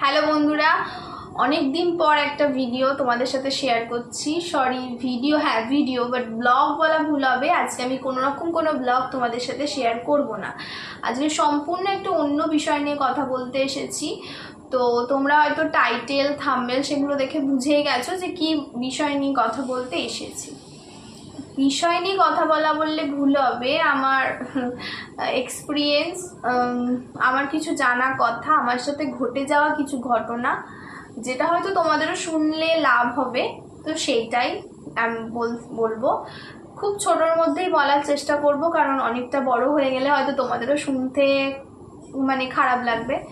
Hello বন্ধুরা। অনেক দিন পর একটা ভিডিও তোমাদের সাথে শেয়ার করছি। সরি ভিডিও হ্যাঁ ভিডিও বাট ব্লগ বলা ভুল হবে। আজকে আমি কোনো রকম কোনো ব্লগ তোমাদের সাথে শেয়ার করব না। আজকে সম্পূর্ণ একটা অন্য বিষয় নিয়ে কথা বলতে এসেছি। তো তোমরা হয়তো টাইটেল থাম্বেল সেগুলো দেখে বুঝেই গেছো যে কি বিষয় নিয়ে কথা বলতে এসেছি। বিষয় নিয়ে কথা বলা বললে ভুল হবে। আমার এক্সপিরিয়েন্স আমার কিছু জানা কথা, আমার সাথে ঘটে যাওয়া কিছু ঘটনা, যেটা হয়তো তোমাদেরও শুনলে লাভ হবে। তো সেইটাই আমি বল- বলব। খুব ছোটোর মধ্যেই বলার চেষ্টা করব, কারণ অনেকটা বড় হয়ে গেলে হয়তো তোমাদেরও শুনতে মানে খারাপ লাগবে।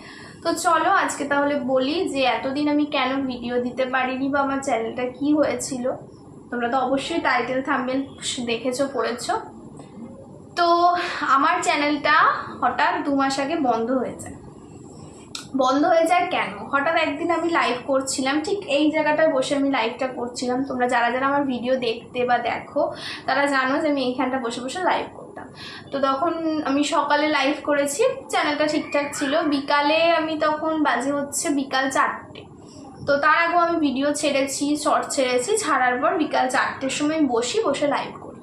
তো চলো, আজকে তাহলে বলি যে এতদিন আমি কেন ভিডিও দিতে পারিনি বা আমার চ্যানেলটা কি হয়েছিল। তোমরা তো অবশ্যই টাইটেল থাম্বেল দেখেছ, পড়েছো। তো আমার চ্যানেলটা হঠাৎ দু মাস আগে বন্ধ হয়ে যায় বন্ধ হয়ে যায় কেন? হঠাৎ একদিন আমি লাইভ করছিলাম, ঠিক এই জায়গাটায় বসে আমি লাইভটা করছিলাম। তোমরা যারা যারা আমার ভিডিও দেখতে বা দেখো, তারা জানো যে আমি এইখানটা বসে বসে লাইভ করতাম। তো তখন আমি সকালে লাইভ করেছি, চ্যানেলটা ঠিকঠাক ছিল। বিকালে আমি তখন বাজে হচ্ছে বিকাল চারটে। তো তার আগেও আমি ভিডিও ছেড়েছি শর্ট ছেড়েছি ছাড়ার পর বিকাল চারটের সময় বসি বসে লাইভ করি।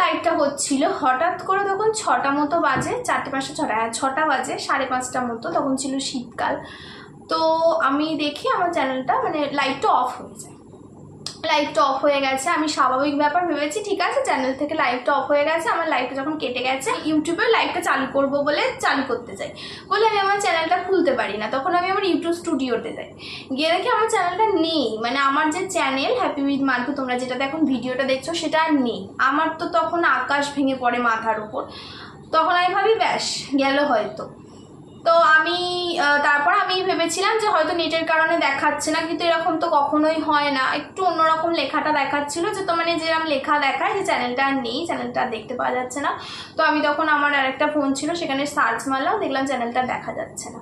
লাইভটা হচ্ছিল হঠাৎ করে তখন ছটা মতো বাজে চারটে পাঁচটা ছটা হ্যাঁ, ছটা বাজে সাড়ে পাঁচটা মতো তখন ছিল শীতকাল। তো আমি দেখি আমার চ্যানেলটা মানে লাইটটা অফ হয়ে যায়। লাইটটা অফ হয়ে গেছে। আমি স্বাভাবিক ব্যাপার ভেবেছি, ঠিক আছে চ্যানেল থেকে লাইভটা অফ হয়ে গেছে, আমার লাইভটা যখন কেটে গেছে ইউটিউবে লাইভটা চালু করব বলে চালু করতে চাই। বলে আমি আমার চ্যানেলটা খুলতে পারি না, তখন আমি আমার ইউটিউব স্টুডিওতে যাই। গিয়ে দেখি আমার চ্যানেলটা নেই মানে আমার যে চ্যানেল হ্যাপি উইথ মার্কু তোমরা যেটাতে এখন ভিডিওটা দেখছ, সেটা আর নেই। আমার তো তখন আকাশ ভেঙে পড়ে মাথার উপর। তখন আমি ভাবি, ব্যাস, গেল হয়তো। তো আমি তারপর আমি ভেবেছিলাম যে হয়তো নেটের কারণে দেখাচ্ছে না, কিন্তু এরকম তো কখনোই হয় না। একটু অন্যরকম লেখাটা দেখাচ্ছিল যে, তো মানে যেরকম লেখা দেখায় যে চ্যানেলটা আর নেই চ্যানেলটা দেখতে পাওয়া যাচ্ছে না। তো আমি তখন আমার আরেকটা ফোন ছিল, সেখানে সার্চ মারলাম, দেখলাম চ্যানেলটা দেখা যাচ্ছে না।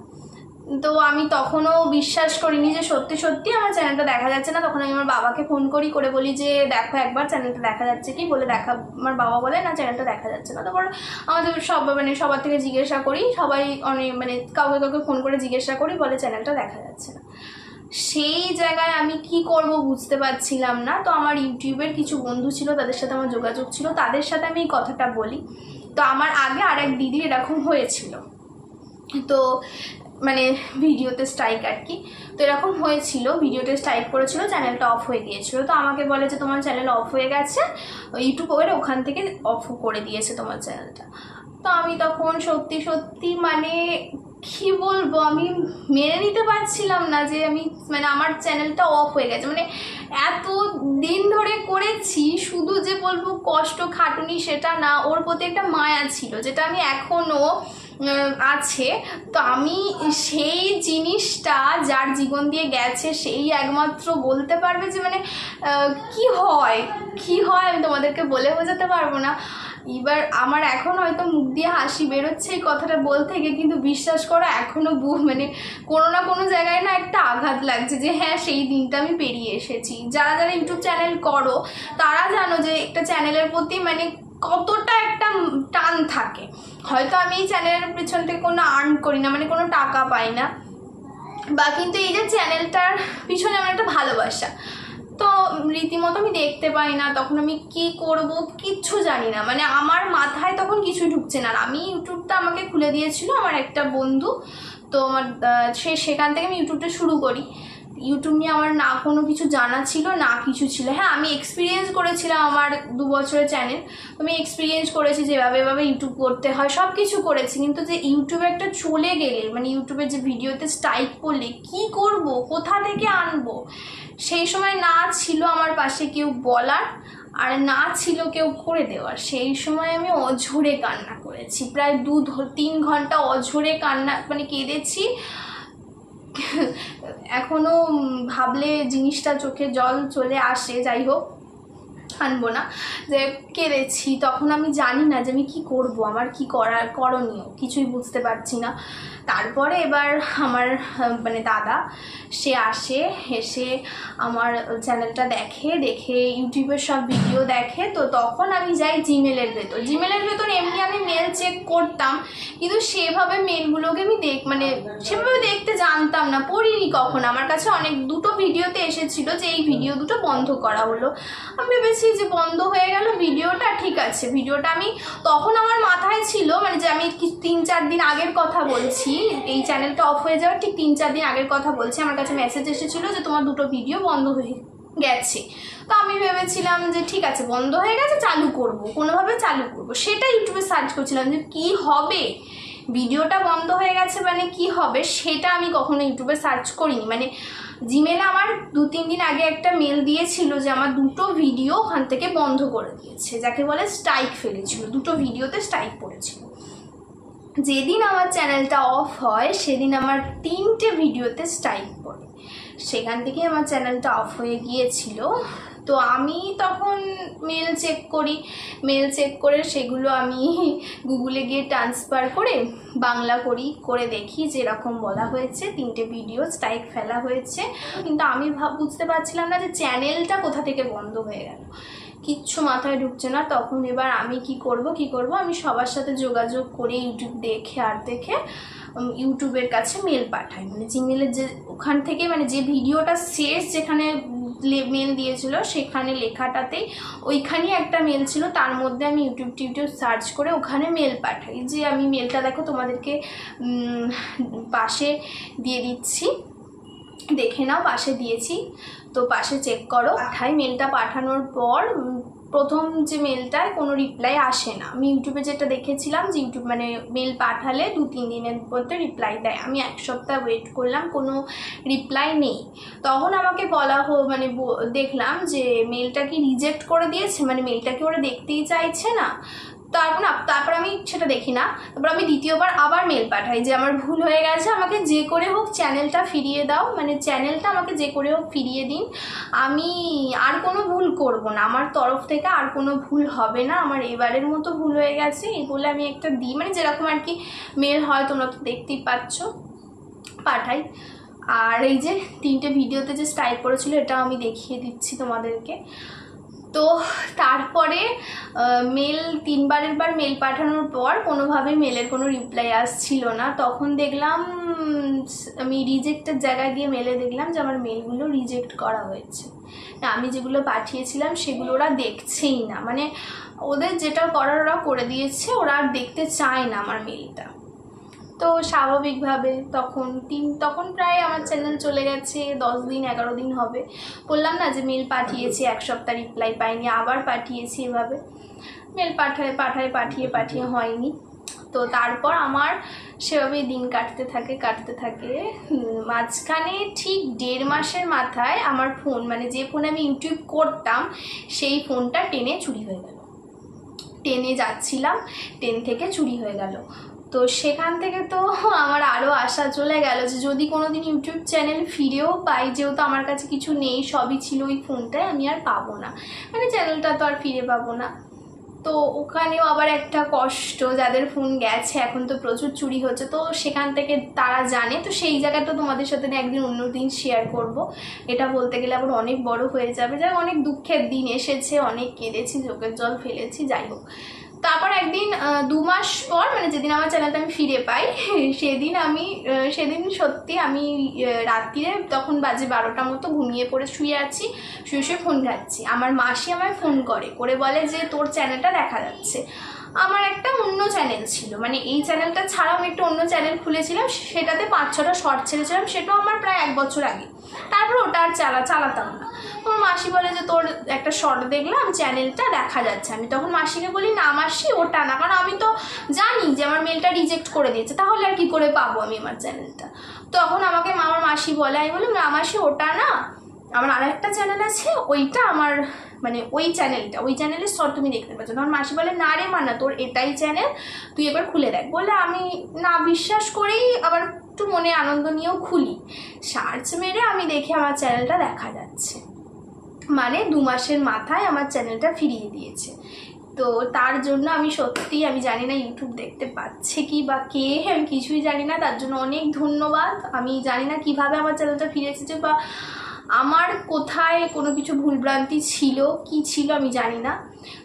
তো আমি তখনও বিশ্বাস করিনি যে সত্যি সত্যি আমার চ্যানেলটা দেখা যাচ্ছে না। তখন আমি আমার বাবাকে ফোন করি, করে বলি যে, দেখো একবার চ্যানেলটা দেখা যাচ্ছে কি? বলে দেখা, আমার বাবা বলে, না, চ্যানেলটা দেখা যাচ্ছে না। তারপর আমাদের সব মানে সবার থেকে জিজ্ঞাসা করি, সবাই অনেক মানে কাউকে কাউকে ফোন করে জিজ্ঞাসা করি, বলে চ্যানেলটা দেখা যাচ্ছে না। সেই জায়গায় আমি কি করব বুঝতে পারছিলাম না। তো আমার ইউটিউবের কিছু বন্ধু ছিল, তাদের সাথে আমার যোগাযোগ ছিল, তাদের সাথে আমি এই কথাটা বলি। তো আমার আগে আর এক দিদির এরকম হয়েছিল। তো মানে ভিডিওতে স্ট্রাইক আর কি। তো এরকম হয়েছিল, ভিডিওতে স্ট্রাইক করেছিল চ্যানেলটা অফ হয়ে গিয়েছিল। তো আমাকে বলে যে, তোমার চ্যানেল অফ হয়ে গেছে ইউটিউব ওর ওখান থেকে অফ করে দিয়েছে তোমার চ্যানেলটা তো আমি তখন সত্যি সত্যি মানে কি বলব? আমি মেনে নিতে পারছিলাম না যে আমি মানে আমার চ্যানেলটা অফ হয়ে গেছে। মানে এত দিন ধরে করেছি, শুধু যে বলব কষ্ট, খাটুনি সেটা না, ওর প্রতি একটা মায়া ছিল, যেটা আমি এখনও আছে। তো আমি সেই জিনিসটা যার জীবন দিয়ে গেছে, সেই একমাত্র বলতে পারবে যে মানে কি হয়? কি হয় আমি তোমাদেরকে বলে বোঝাতে পারব না। এবার আমার এখন হয়তো মুখ দিয়ে হাসি বেরোচ্ছে এই কথাটা বলতে গিয়ে কিন্তু বিশ্বাস করো এখনও বু মানে কোনো না কোনো জায়গায় না একটা আঘাত লাগছে যে হ্যাঁ সেই দিনটা আমি পেরিয়ে এসেছি। যারা যারা ইউটিউব চ্যানেল করো, তারা জানো যে, একটা চ্যানেলের প্রতি মানে কতটা একটা টান থাকে। হয়তো আমি এই চ্যানেলের পেছন থেকে কোনো আর্ন করি না মানে কোনো টাকা পাই না। বা কিন্তু এই যে চ্যানেলটার পিছনে আমার একটা ভালোবাসা। তো রীতিমতো আমি দেখতে পাই না, তখন আমি কি করব কিচ্ছু জানি না। মানে আমার মাথায় তখন কিছুই ঢুকছে না। আর আমি ইউটিউবটা আমাকে খুলে দিয়েছিল আমার একটা বন্ধু, তো আমার সে সেখান থেকে আমি ইউটিউবটা শুরু করি। ইউটিউব নিয়ে আমার না কোনো কিছু জানা ছিল, না কিছু ছিল। হ্যাঁ আমি এক্সপিরিয়েন্স করেছিলাম আমার দু বছরের চ্যানেল আমি এক্সপিরিয়েন্স করেছি যেভাবে এভাবে ইউটিউব করতে হয় সব কিছু করেছি। কিন্তু যে ইউটিউবে একটা চলে গেলে মানে ইউটিউবে যে ভিডিওতে স্ট্রাইক করলে, কি করব? কোথা থেকে আনব? সেই সময় না ছিল আমার পাশে কেউ বলার, আর না ছিল কেউ করে দেওয়ার। সেই সময় আমি অঝরে কান্না করেছি। প্রায় দু তিন ঘণ্টা অঝরে কান্না মানে কেঁদেছি। এখনও ভাবলে জিনিসটা চোখে জল চলে আসে, যাই হোক, আনব না। যে কেঁদেছি তখন আমি জানি না যে আমি কি করব, আমার কি করার, করণীয়, কিছুই বুঝতে পারছি না। তারপরে এবার আমার মানে দাদা, সে আসে, এসে আমার চ্যানেলটা দেখে দেখে ইউটিউবের সব ভিডিও দেখে, তো তখন আমি যাই জিমেলের ভেতর। জিমেলের ভেতর এমনি আমি মেল চেক করতাম, কিন্তু সেভাবে মেলগুলোকে আমি দেখ মানে সেভাবে দেখতে জানতাম না, পড়িনি কখন। আমার কাছে অনেক, দুটো ভিডিওতে এসেছিল যে এই ভিডিও দুটো বন্ধ করা হলো। আমি ভেবেছি যে বন্ধ হয়ে গেল, ভিডিওটা ঠিক আছে। ভিডিওটা আমি তখন আমার মাথায় ছিল মানে যে আমি তিন চার দিন আগের কথা বলছি, এই চ্যানেলটা অফ হয়ে যাওয়ার ঠিক তিন চার দিন আগের কথা বলছি। আমার কাছে মেসেজ এসেছিল যে তোমার দুটো ভিডিও বন্ধ হয়ে গেছে। তো আমি ভেবেছিলাম যে ঠিক আছে, বন্ধ হয়ে গেছে, চালু করব। কোনোভাবে চালু করব। সেটা ইউটিউবে সার্চ করছিলাম যে কি হবে? ভিডিওটা বন্ধ হয়ে গেছে মানে কি হবে? সেটা আমি কখনো ইউটিউবে সার্চ করিনি। মানে জিমেলে আমার দু, তিন দিন আগে একটা মেল দিয়েছিল যে আমার দুটো ভিডিও ওখান থেকে বন্ধ করে দিয়েছে, যাকে বলে স্ট্রাইক ফেলেছিল। দুটো ভিডিওতে স্ট্রাইক পড়েছিল। যেদিন আমার চ্যানেলটা অফ হয়, সেদিন আমার তিনটে ভিডিওতে স্ট্রাইক পড়ে। সেখান থেকে আমার চ্যানেলটা অফ হয়ে গিয়েছিল। তো আমি তখন মেল চেক করি। মেল চেক করে সেগুলো আমি গুগলে গিয়ে ট্রান্সফার করে বাংলা করি, করে দেখি যেরকম বলা হয়েছে। তিনটে ভিডিও স্ট্রাইক ফেলা হয়েছে। কিন্তু আমি ভাব বুঝতে পারছিলাম না যে চ্যানেলটা কোথা থেকে বন্ধ হয়ে গেল। কিচ্ছু মাথায় ঢুকছে না। তখন এবার আমি কি করব কি করব? আমি সবার সাথে যোগাযোগ করে ইউটিউব দেখে আর দেখে ইউটিউবের কাছে মেল পাঠাই। মানে জিমেলের যে ওখান থেকে মানে যে ভিডিওটা শেষ যেখানে মেল দিয়েছিল, সেখানে লেখাটাতেই ওইখানে একটা মেল ছিল, তার মধ্যে আমি ইউটিউব টিউটিউব সার্চ করে ওখানে মেল পাঠাই। যে আমি মেলটা দেখো তোমাদেরকে পাশে দিয়ে দিচ্ছি। দেখে নাও, পাশে দিয়েছি। তো পাশে চেক করো পাঠাই মেলটা পাঠানোর পর প্রথম যে মেলটায় কোনো রিপ্লাই আসে না। আমি ইউটিউবে যেটা দেখেছিলাম যে ইউটিউব মানে মেল পাঠালে দু, তিন দিনের মধ্যে রিপ্লাই দেয়। আমি এক সপ্তাহ ওয়েট করলাম, কোনো রিপ্লাই নেই। তখন আমাকে বলা হো মানে দেখলাম যে মেলটা কি রিজেক্ট করে দিয়েছে? মানে মেলটা কি ওরা দেখতেই চাইছে না? তারপর না, তারপর আমি সেটা দেখি না। তারপর আমি দ্বিতীয়বার আবার মেল পাঠাই যে, আমার ভুল হয়ে গেছে, আমাকে যে করে হোক চ্যানেলটা ফিরিয়ে দাও। মানে চ্যানেলটা আমাকে যে করে হোক ফিরিয়ে দিন। আমি আর কোনো ভুল করব না। আমার তরফ থেকে আর কোনো ভুল হবে না। আমার এবারের মতো ভুল হয়ে গেছে। এই বলে আমি একটা দিই। মানে যেরকম আর কি মেল হয়, তোমরা তো দেখতেই পাচ্ছ। পাঠাই। আর এই যে, তিনটে ভিডিওতে যে স্টাইল পড়েছিল এটা আমি দেখিয়ে দিচ্ছি তোমাদেরকে। তো তারপরে মেল তিনবারের বার মেল পাঠানোর পর কোনোভাবে মেলের কোনো রিপ্লাই আসছিল না। তখন দেখলাম, আমি রিজেক্টের জায়গায় গিয়ে মেলে দেখলাম যে আমার মেলগুলো রিজেক্ট করা হয়েছে। না, আমি যেগুলো পাঠিয়েছিলাম সেগুলো ওরা দেখছেই না। মানে ওদের যেটা করার ওরা করে দিয়েছে, ওরা আর দেখতে চায় না আমার মেলটা তো স্বাভাবিকভাবে তখন তিন, তখন প্রায় আমার চ্যানেল চলে গেছে, দশ দিন, এগারো দিন হবে। বললাম না যে মেল পাঠিয়েছি, এক সপ্তাহ রিপ্লাই পাইনি, আবার পাঠিয়েছি এভাবে। মেল পাঠায় পাঠায়, পাঠিয়ে পাঠিয়ে হয়নি। তো তারপর আমার সেভাবেই দিন কাটতে থাকে কাটতে থাকে। মাঝখানে ঠিক দেড় মাসের মাথায় আমার ফোন মানে যে ফোনে আমি ইউটিউব করতাম, সেই ফোনটা টেনে চুরি হয়ে গেল। টেনে যাচ্ছিলাম ট্রেন থেকে চুরি হয়ে গেল। তো সেখান থেকে তো আমার আরও আশা চলে গেল যে যদি কোনো দিন ইউটিউব চ্যানেল ফিরেও পাই, যেহেতু আমার কাছে কিছু নেই, সবই ছিল ওই ফোনটায়, আমি আর পাবো না। মানে চ্যানেলটা তো আর ফিরে পাবো না। তো ওখানেও আবার একটা কষ্ট, যাদের ফোন গেছে, এখন তো প্রচুর চুরি হচ্ছে, তো সেখান থেকে তারা জানে। তো সেই জায়গাটা তোমাদের সাথে একদিন অন্য দিন শেয়ার করব। এটা বলতে গেলে আবার অনেক বড় হয়ে যাবে। যাই অনেক দুঃখের দিন এসেছে, অনেক কেঁদেছি, চোখের জল ফেলেছি, যাই হোক। তারপর একদিন দু মাস পর মানে যেদিন আমার চ্যানেলটা আমি ফিরে পাই, সেদিন আমি সেদিন সত্যি আমি রাত্রিরে তখন বাজে বারোটা মতো ঘুমিয়ে পড়ে শুয়ে আছি, শুয়ে শুয়ে ফোন ঘাচ্ছি আমার মাসি আমায় ফোন করে করে বলে যে তোর চ্যানেলটা দেখা যাচ্ছে। আমার একটা অন্য চ্যানেল ছিল। মানে এই চ্যানেলটা ছাড়াও আমি একটা অন্য চ্যানেল খুলেছিলাম, সেটাতে পাঁচ ছটা শর্ট ছেড়েছিলাম, সেটাও আমার প্রায় এক বছর আগে। তারপর ওটা আর চালা চালাতাম না। তোর মাসি বলে যে, তোর একটা শর্ট দেখলাম চ্যানেলটা দেখা যাচ্ছে। আমি তখন মাসিকে বলি, না মাসি, ওটা না। কারণ আমি তো জানি যে, আমার মেলটা রিজেক্ট করে দিয়েছে। তাহলে আর কি করে পাবো আমি আমার চ্যানেলটা তখন আমাকে আমার মাসি বলে, আমি বললাম, না মাসি, ওটা না। আমার আর একটা চ্যানেল আছে, ওইটা আমার মানে ওই চ্যানেলটা ওই চ্যানেলের শর্ট তুমি দেখতে পাচ্ছ। তখন মাসি বলে, না রে মানা তোর এটাই চ্যানেল তুই এবার খুলে দেখ। বলে, আমি না বিশ্বাস করেই আবার একটু মনে আনন্দ নিয়েও খুলি। সার্চ মেরে আমি দেখি আমার চ্যানেলটা দেখা যাচ্ছে। মানে দু মাসের মাথায় আমার চ্যানেলটা ফিরিয়ে দিয়েছে। তো তার জন্য আমি সত্যি, আমি জানি না ইউটিউব দেখতে পাচ্ছে কি বা কে, আমি কিছুই জানি না। তার জন্য অনেক ধন্যবাদ। আমি জানি না কীভাবে আমার চ্যানেলটা ফিরে এসেছে বা আমার কোথায় কোনো কিছু ভুলভ্রান্তি ছিল, কি ছিল আমি জানি না।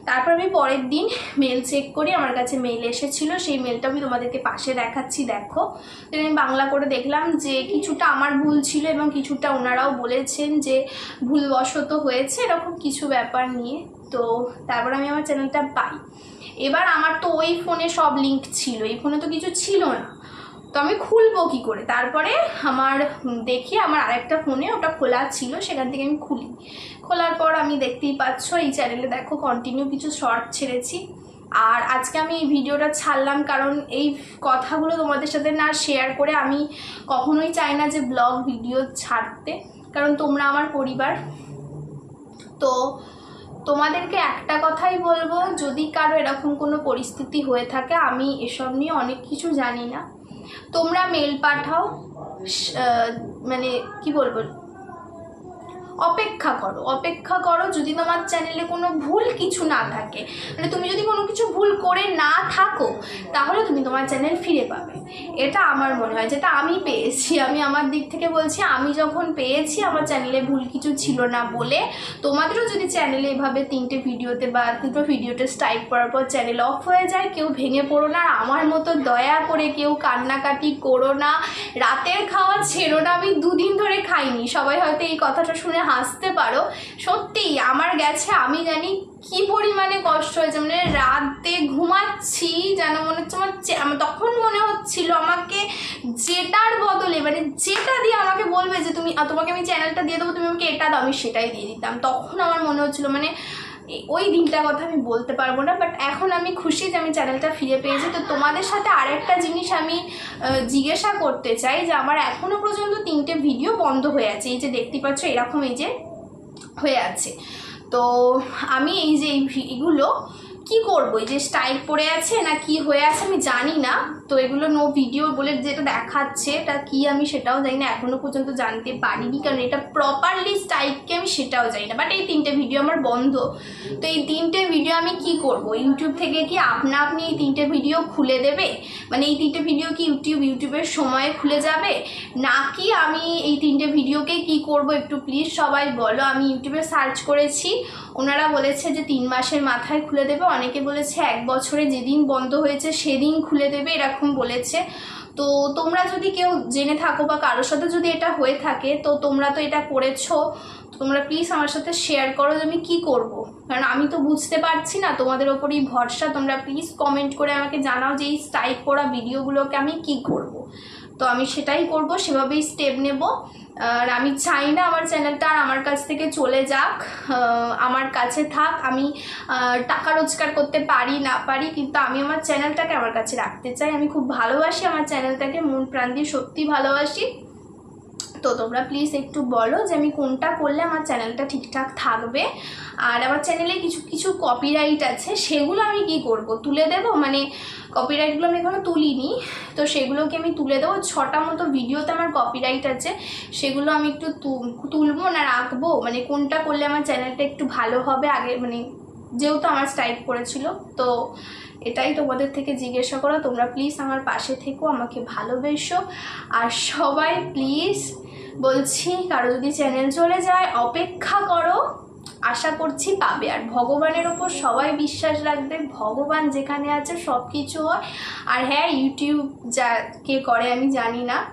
তারপর আমি পরের দিন মেল চেক করি, আমার কাছে মেল এসেছিল, সেই মেলটা আমি তোমাদেরকে পাশে দেখাচ্ছি, দেখো। আমি বাংলা করে দেখলাম যে কিছুটা আমার ভুল ছিল এবং কিছুটা ওনারাও বলেছেন যে ভুলবশত হয়েছে, এরকম কিছু ব্যাপার নিয়ে। তো তারপর আমি আমার চ্যানেলটা পাই। এবার আমার তো ওই ফোনে সব লিঙ্ক ছিল, এই ফোনে তো কিছু ছিল না। তো আমি খুলবো কি করে? তারপরে আমার দেখি আমার আরেকটা ফোনে ওটা খোলা ছিল, সেখান থেকে আমি খুলি। খোলার পর আমি দেখতেই পাচ্ছ, এই চ্যানেলে দেখো কন্টিনিউ কিছু শর্ট ছেড়েছি। আর আজকে আমি এই ভিডিওটা ছাড়লাম কারণ এই কথাগুলো তোমাদের সাথে না শেয়ার করে আমি কখনোই চাই না যে ব্লগ ভিডিও ছাড়তে। কারণ তোমরা আমার পরিবার। তো তোমাদেরকে একটা কথাই বলব, যদি কারও এরকম কোনো পরিস্থিতি হয়ে থাকে, আমি এসব নিয়ে অনেক কিছু জানি না। তোমরা মেল পাঠাও মানে কি বলব অপেক্ষা করো অপেক্ষা করো যদি তোমার চ্যানেলে কোনো ভুল কিছু না থাকে। মানে তুমি যদি কোনো কিছু ভুল করে না থাকো, তাহলে তুমি তোমার চ্যানেল ফিরে পাবে। এটা আমার মনে হয়, যেটা আমি পেয়েছি। আমি আমার দিক থেকে বলছি, আমি যখন পেয়েছি আমার চ্যানেলে ভুল কিছু ছিল না বলে, তোমাদেরও যদি চ্যানেলে এভাবে তিনটে ভিডিওতে বা দুটো ভিডিওতে স্ট্রাইক করার পর চ্যানেল অফ হয়ে যায়, কেউ ভেঙে পড়ো না। আমার মতো দয়া করে কেউ কান্নাকাটি করো না। রাতের খাওয়া ছেড়ো না। আমি দুদিন ধরে খাইনি। সবাই হয়তো এই কথাটা শুনে হাসতে পারো। সত্যিই আমার গেছে, আমি জানি কি পরিমাণে কষ্ট হয়েছে। মানে রাতে ঘুমাচ্ছি যেন মনে হচ্ছে আমার তখন মনে হচ্ছিল আমাকে যেটার বদলে মানে যেটা দিয়ে আমাকে বলবে যে তুমি, তোমাকে আমি চ্যানেলটা দিয়ে দেবো, তুমি আমাকে এটা দাও, আমি সেটাই দিয়ে দিতাম। তখন আমার মনে হচ্ছিল মানে ওই দিনটার কথা আমি বলতে পারব না বাট এখন আমি খুশি যে আমি চ্যানেলটা ফিরে পেয়েছি। তো তোমাদের সাথে আরেকটা জিনিস আমি জিজ্ঞাসা করতে চাই যে আমার এখনও পর্যন্ত তিনটে ভিডিও বন্ধ হয়ে আছে। এই যে দেখতে পাচ্ছ, এরকম এই যে হয়ে আছে। তো আমি এই যে এইগুলো কি করব? এই যে স্ট্রাইক পড়ে আছে না কি হয়ে আছে আমি জানি না। তো এগুলো নো ভিডিও বলে যেটা দেখাচ্ছে, এটা কি আমি সেটাও জানি না, এখনও পর্যন্ত জানতে পারিনি, কারণ এটা প্রপারলি স্ট্রাইককে আমি সেটাও জানি না। বাট এই তিনটে ভিডিও আমার বন্ধ। তো এই তিনটে ভিডিও আমি কি করব? ইউটিউব থেকে কি আপনা আপনি এই তিনটে ভিডিও খুলে দেবে? মানে এই তিনটে ভিডিও কি ইউটিউব ইউটিউবের সময়ে খুলে যাবে? নাকি আমি এই তিনটে ভিডিওকে কি করব একটু প্লিজ সবাই বলো। আমি ইউটিউবে সার্চ করেছি। ওনারা বলেছে যে তিন মাসের মাথায় খুলে দেবে। অনেকে বলেছে এক বছরে যেদিন বন্ধ হয়েছে সেদিন খুলে দেবে, এরকম বলেছে। তো তোমরা যদি কেউ জেনে থাকো বা কারোর সাথে যদি এটা হয়ে থাকে, তো তোমরা তো এটা করেছ। তোমরা প্লিজ আমার সাথে শেয়ার করো যে আমি কী করব। কারণ আমি তো বুঝতে পারছি না, তোমাদের ওপরই ভরসা। তোমরা প্লিজ কমেন্ট করে আমাকে জানাও যে এই স্ট্রাইক করা ভিডিওগুলোকে আমি কি করব। তো আমি সেটাই করব, সেভাবেই স্টেপ নেব। আর আমি চাই না আমার চ্যানেলটা আর আমার কাছ থেকে চলে যাক আমার কাছে থাক। আমি টাকা রোজগার করতে পারি, না পারি, কিন্তু আমি আমার চ্যানেলটাকে আমার কাছে রাখতে চাই। আমি খুব ভালোবাসি আমার চ্যানেলটাকে মন প্রাণ দিয়ে সত্যি ভালোবাসি। তো তোমরা প্লিজ একটু বলো যে আমি কোনটা করলে আমার চ্যানেলটা ঠিকঠাক থাকবে। আর আমার চ্যানেলে কিছু কিছু কপিরাইট আছে, সেগুলো আমি কি করব? তুলে দেবো? মানে কপিরাইটগুলো আমি এখনও তুলিনি। তো সেগুলোকে আমি তুলে দেবো। ছটা মতো ভিডিওতে আমার কপিরাইট আছে, সেগুলো আমি একটু তুলবো না রাখব? মানে কোনটা করলে আমার চ্যানেলটা একটু ভালো হবে? আগে মানে যেহেতু আমার স্ট্রাইক করেছিল তো এটাই তোমাদের থেকে জিজ্ঞাসা করো। তোমরা প্লিজ আমার পাশে থেকো, আমাকে ভালোবেসো। আর সবাই প্লিজ বলছি, কারও যদি চ্যানেল চলে যায়, অপেক্ষা করো। আশা করছি পাবে। আর ভগবানের ওপর সবাই বিশ্বাস রাখবে। ভগবান যেখানে আছে সব কিছু হয়। আর হ্যাঁ ইউটিউব যা কে করে আমি জানি না।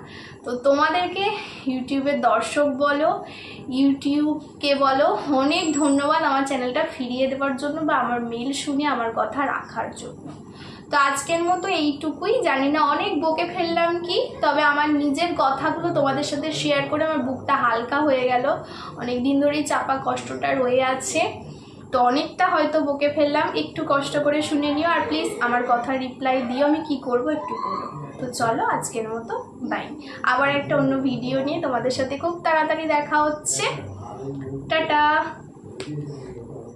তো তোমাদেরকে ইউটিউবের দর্শক বলো ইউটিউবকে বলো, অনেক ধন্যবাদ আমার চ্যানেলটা ফিরিয়ে দেওয়ার জন্য বা আমার মেল শুনে আমার কথা রাখার জন্য। তো আজকের মতো এইটুকুই। জানি না অনেক বকে ফেললাম কি, তবে আমার নিজের কথাগুলো তোমাদের সাথে শেয়ার করে আমার বুকটা হালকা হয়ে গেল। অনেক দিন ধরেই চাপা কষ্টটা রয়ে আছে। তো অনেকটা হয়তো বকে ফেললাম, একটু কষ্ট করে শুনে নিও। আর প্লিজ আমার কথা রিপ্লাই দিও, আমি কি করব একটু করো তো চলো আজকের মতো বাই আবার একটা অন্য ভিডিও নিয়ে তোমাদের সাথে খুব তাড়াতাড়ি দেখা হচ্ছে। টাটা!